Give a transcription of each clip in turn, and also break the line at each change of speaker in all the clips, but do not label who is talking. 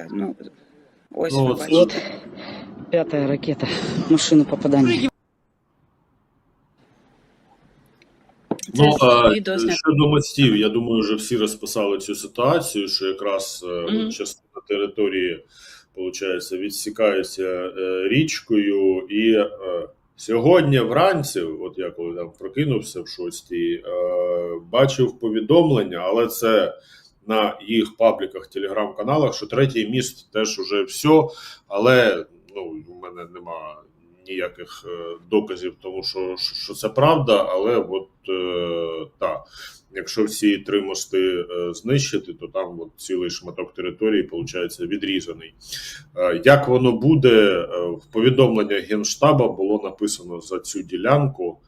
робота. Ну, ось
Ну, от-
бачите.
Вот пятая ракета машину попадания.
Це
Ну, щодо мостів, я думаю, вже всі розписали цю ситуацію, що якраз
Мгм.
частина території, виходить, відсікається е, річкою, і е, сьогодні вранці, от я коли там прокинувся в шостій, е, бачив повідомлення, але це на їх пабліках, телеграм-каналах, що третій міст теж уже все, але ну, у мене нема ніяких е, доказів, тому що, що це правда, але от е, так. Якщо всі три мости е, знищити, то там от цілий шматок території виходить відрізаний. Е, як воно буде, в повідомленні Генштаба було написано за цю ділянку,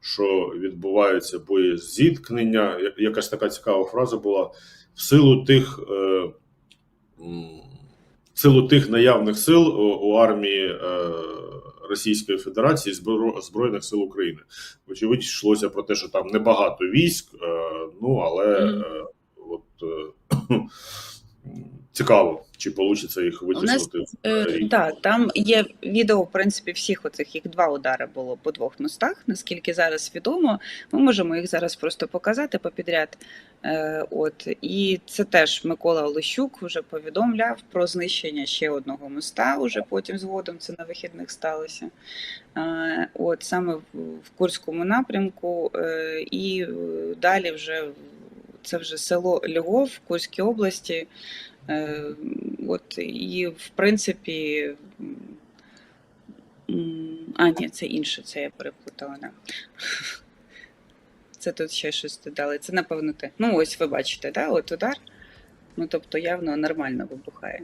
що відбуваються боєзіткнення. Я- Якась така цікава фраза була в силу тих. Е, в силу тих наявних сил у, армії е, Російської Федерації Збро- Збройних сил України. Очевидь, йшлося про те, що там небагато військ, е, ну але е, от цікаво, чи вийде їх витиснути.
Е,
рік.
там є відео, в принципі, всіх оцих їх два удари було по двох мостах. Наскільки зараз відомо, ми можемо їх зараз просто показати попідряд. Е, от і це теж Микола Олещук вже повідомляв про знищення ще одного моста. Уже потім згодом це на вихідних сталося. Е, от саме в, в Курському напрямку, е, і е, далі вже це вже село Львов Курській області. Е, От і в принципі. А, ні, це інше, це я переплутала. Це тут ще щось додали. Це напевно те. Ну, ось ви бачите, да? от удар. Ну, тобто явно нормально вибухає.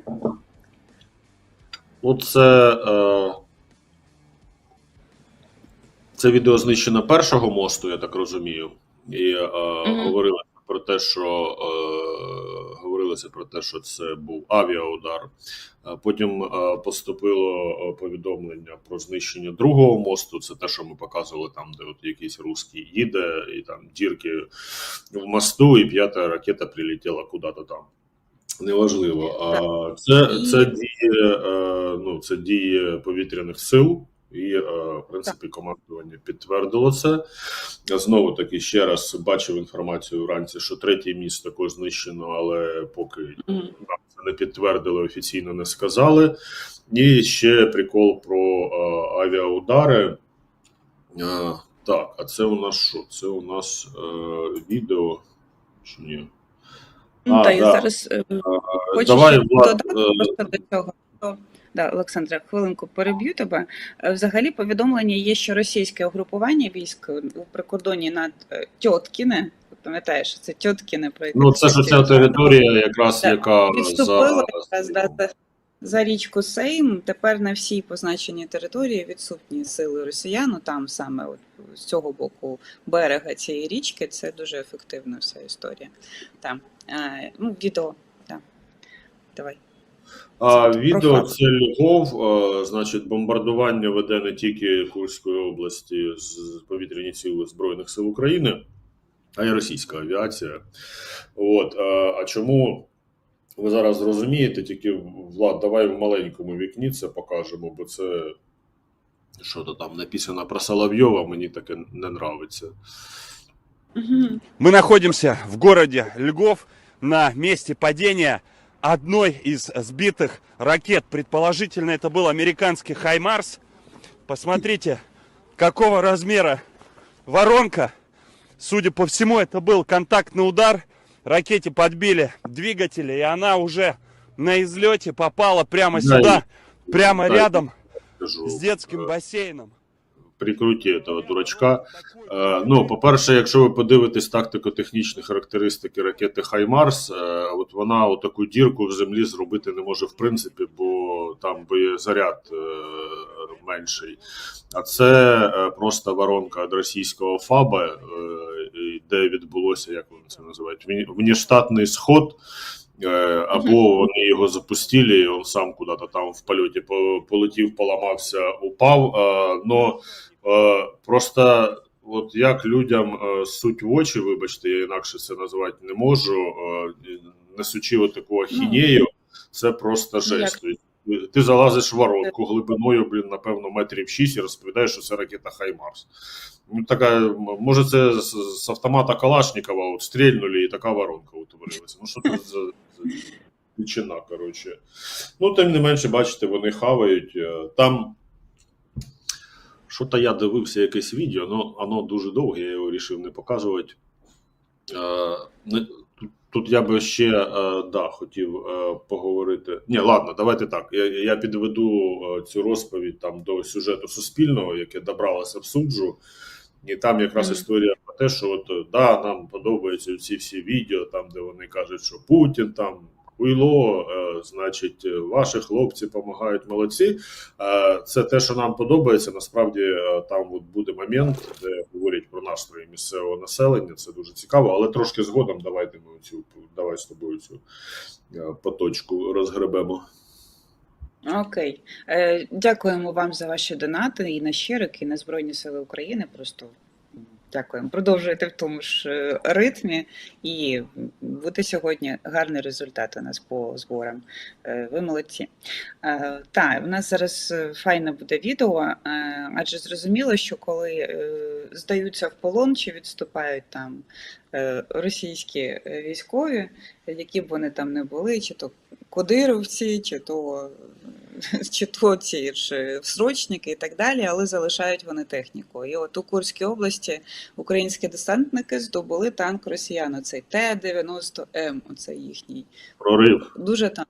Ну, це, е, це відео знищено першого мосту, я так розумію. І е, говорилося про те, що е, говорилося про те, що це був авіаудар. Е, Потім е, поступило е, повідомлення про знищення другого мосту. Це те, що ми показували там, де от якийсь русський їде, і там дірки в мосту, і п'ята ракета прилетіла куди-то там. Неважливо. А це, це діє, ну, це діє повітряних сил, і, е, в принципі, командування підтвердило це. Знову таки, ще раз бачив інформацію вранці, що третій міст також знищено, але поки нам це не підтвердили, офіційно не сказали. І ще прикол про е, авіаудари. Е, так, а це у нас що? Це у нас відео. Чи ні?
Ну,
А,
та я зараз хочу
Давай, Влад,
додати просто до цього. Да, Олександра, хвилинку переб'ю тебе. Е, Взагалі повідомлення є, що російське угрупування військ у прикордоні над е, Тьоткіне, пам'ятаєш, це Тьоткіне, про
Ну, це ж ця територія, якраз
Так,
яка
відступила
за
якраз да, за, за річку Сейм. Тепер на всій позначеній території відсутні сили росіян. Ну, Там саме от з цього боку берега цієї річки. Це дуже ефективна вся історія. Там е, ну, відео, да. давай.
А відео це Львов, значить, бомбардування веде не тільки Курської області з повітряні сили Збройних сил України, а й російська авіація. От, а чому ви зараз зрозумієте, тільки Влад, давай в маленькому вікні це покажемо, бо це що то там написано про Соловйова, мені таке не нравиться.
Мы находимся в городе Льгов на месте падения одной из сбитых ракет. Предположительно, это был американский Хаймарс. Посмотрите, какого размера воронка. Судя по всему, это был контактный удар. Ракете подбили двигатели, и она уже на излете попала прямо
Да,
сюда, прямо
да,
рядом с детским бассейном.
Прикруті этого дурачка. Е, Ну, по-перше, якщо ви подивитесь тактико-технічні характеристики ракети Хаймарс, е, от вона отаку дірку в землі зробити не може в принципі, бо там боєзаряд е, менший. А це е, просто воронка від російського ФАБа, е, де відбулося, як вони це називають, внештатний сход. Е, Або вони його запустили, і він сам куди-то там в польоті полетів, поламався, упав. Е, Но Е, Просто от як людям суть в очі, вибачте, я інакше це назвати не можу, несучи таку ахінею, це просто жесть. Тобто, Ти залазиш в воронку глибиною, блін, напевно, метрів 6 і розповідаєш, що це ракета Хаймарс. Ну, така, може, це з, з автомата Калашникова от стрільнули і така воронка утворилася. Ну, що це за дичина, коротше. Ну, тим не менше, бачите, вони хавають. Е, Там. Що-то я дивився якесь відео, ну, воно дуже довге, я його вирішив не показувати. Е, тут, я би ще е, да, хотів поговорити. Ні, ладно, давайте так. Я, підведу цю розповідь там до сюжету суспільного, яке добралося в суджу. І там якраз історія про те, що от, е, да, нам подобаються ці всі відео, там, де вони кажуть, що Путін там. Хуйло, е, значить, е, ваші хлопці допомагають молодці. Е, Це те, що нам подобається. Насправді е, там от буде момент, де говорять про настрої місцевого населення. Це дуже цікаво, але трошки згодом давайте ми цю давай з тобою цю е, поточку розгребемо.
Окей. Е, дякуємо вам за ваші донати і на щирик, і на Збройні Сили України. Просто дякуємо. Продовжуйте в тому ж е, ритмі і буде сьогодні гарний результат у нас по зборам. Е, ви молодці. Е, так, у нас зараз е, файне буде відео, е, адже зрозуміло, що коли е, здаються в полон чи відступають там е, російські е, військові, які б вони там не були, чи то кодировці, чи то, чи то ці ж срочники і так далі, але залишають вони техніку. І от у Курській області українські десантники здобули танк росіян. Оцей Т-90М, оцей їхній
Прорив.
Дуже танк.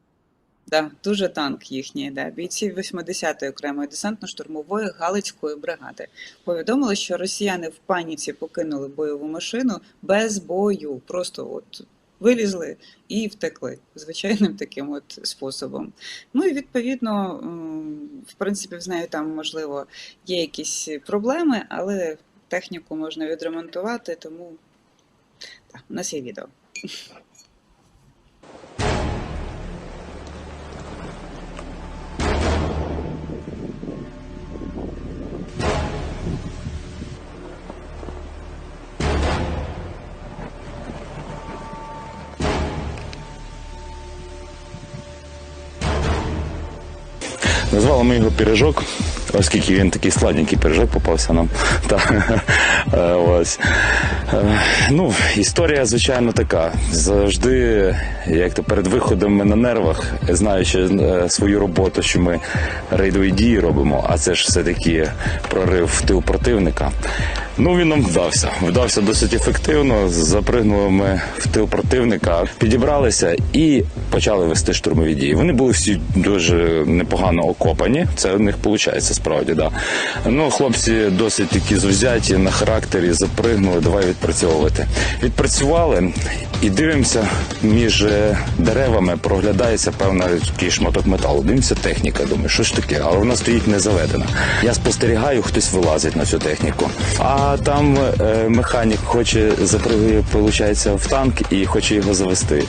Да, дуже танк їхній, да. бійці 80-ї окремої десантно-штурмової Галицької бригади повідомили, що росіяни в паніці покинули бойову машину без бою. Просто от вилізли і втекли звичайним таким от способом. Ну і відповідно, в принципі, з нею там можливо є якісь проблеми, але техніку можна відремонтувати, тому так, у нас є відео.
Назвали ми його пиріжок, оскільки він такий сладенький пиріжок попався нам. Та, е, ось. Е, Ну, історія, звичайно, така. Завжди, як то перед виходом на нервах, знаючи е, свою роботу, що ми рейдові дії робимо, а це ж все-таки прорив в тил противника. Ну, він нам вдався. Вдався досить ефективно. Запригнули ми в тил противника, підібралися і почали вести штурмові дії. Вони були всі дуже непогано окопані. Це в них виходить справді. Да. Ну, хлопці досить такі завзяті на характері, запригнули, давай відпрацьовувати. Відпрацювали і дивимося, між е, деревами проглядається певний такий шматок металу. Дивимося техніка. Думаю, що ж таке, але вона стоїть не заведена. Я спостерігаю, хтось вилазить на цю техніку. А там е, механік хоче запригує, в танк і хоче його завести.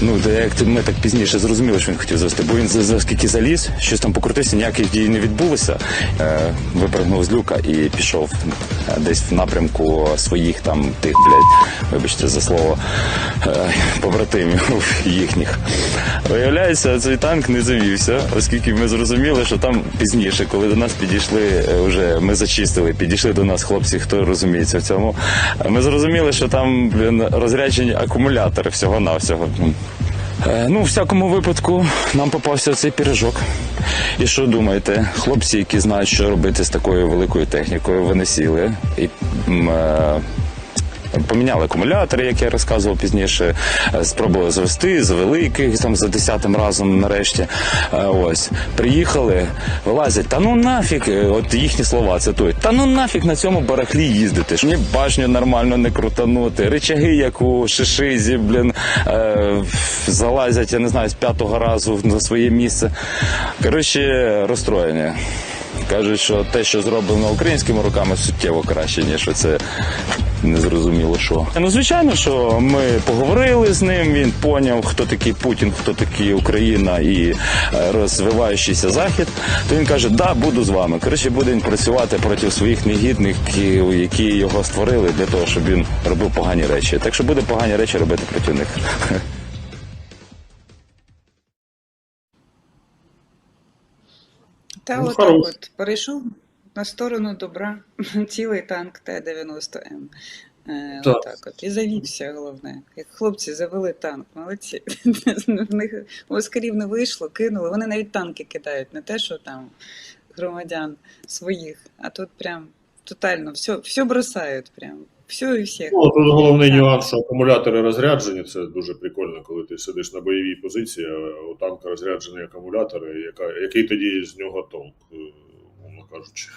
Ну, як ми так пізніше зрозуміли, що він хотів завести, бо він за- за заліз, щось там покрутився, ніяких дій не відбулося. Е, випрыгнув з люка і пішов е, десь в напрямку своїх там тих, блядь, вибачте за слово, е, побратимів їхніх. Виявляється, цей танк не завівся, оскільки ми зрозуміли, що там пізніше, коли до нас підійшли, е, вже ми зачистили, підійшли до нас хлопці, хто розуміється в цьому. Ми зрозуміли, що там розряджені акумулятори всього-навсього. Е, Ну, в всякому випадку, нам попався цей піріжок. І що думаєте, хлопці, які знають, що робити з такою великою технікою, вони сіли і е, Поміняли акумулятори, як я розказував пізніше. е, Спробували завести, завели яких там за десятим разом нарешті. Е, Ось приїхали, вилазять. Та ну нафіг, е, от їхні слова цитують. Та ну нафіг на цьому барахлі їздити. ж Ні башню нормально не крутанути. Речаги, як у шишизі, блін, залазять, я не знаю, з п'ятого разу на своє місце. Коротше, розстроєні. Кажуть, що те, що зроблено українськими руками, суттєво краще, ніж це незрозуміло що. Ну, звичайно, що ми поговорили з ним. Він поняв, хто такий Путін, хто такий Україна і е, розвиваючийся захід. То він каже: Да, буду з вами. Коротше, буде він працювати проти своїх негідників, які його створили, для того, щоб він робив погані речі. Так що буде погані речі робити проти них.
Та
ну, от,
от перейшов на сторону добра цілий танк Т-90М. Е,
Так.
Отак от. І завівся, головне. Як хлопці завели танк, молодці. В них оскарів не вийшло, кинули. Вони навіть танки кидають, не те, що там громадян своїх, а тут прям тотально все, все бросають прям. Все і всіх.
Ну, тут головний
Так.
нюанс, що акумулятори розряджені. Це дуже прикольно, коли ти сидиш на бойовій позиції, а у танка розряджені акумулятори, яка, який тоді з нього толк, Corte.